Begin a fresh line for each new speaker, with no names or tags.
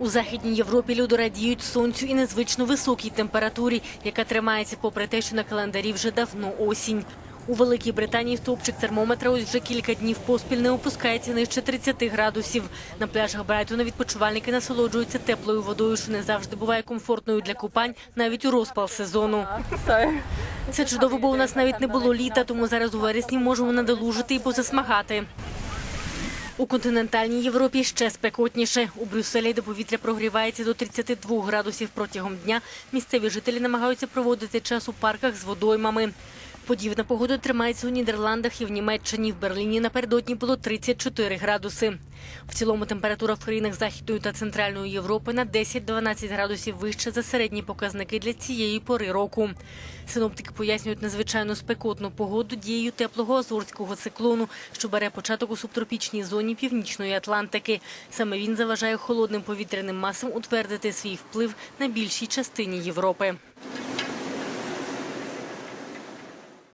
У західній Європі люди радіють сонцю і незвично високій температурі, яка тримається попри те, що на календарі вже давно осінь. У Великій Британії стовпчик термометра ось вже кілька днів поспіль не опускається нижче 30 градусів. На пляжах Брайтона відпочивальники насолоджуються теплою водою, що не завжди буває комфортною для купань, навіть у розпал сезону. Це чудово, бо у нас навіть не було літа, тому зараз у вересні можемо надолужити і позасмагати. У континентальній Європі ще спекотніше. У Брюсселі, де повітря прогрівається до 32 градусів протягом дня, місцеві жителі намагаються проводити час у парках з водоймами. Подібна погода тримається у Нідерландах і в Німеччині. В Берліні напередодні було 34 градуси. В цілому температура в країнах Західної та Центральної Європи на 10-12 градусів вище за середні показники для цієї пори року. Синоптики пояснюють надзвичайно спекотну погоду дією теплого азорського циклону, що бере початок у субтропічній зоні Північної Атлантики. Саме він заважає холодним повітряним масам утвердити свій вплив на більшій частині Європи.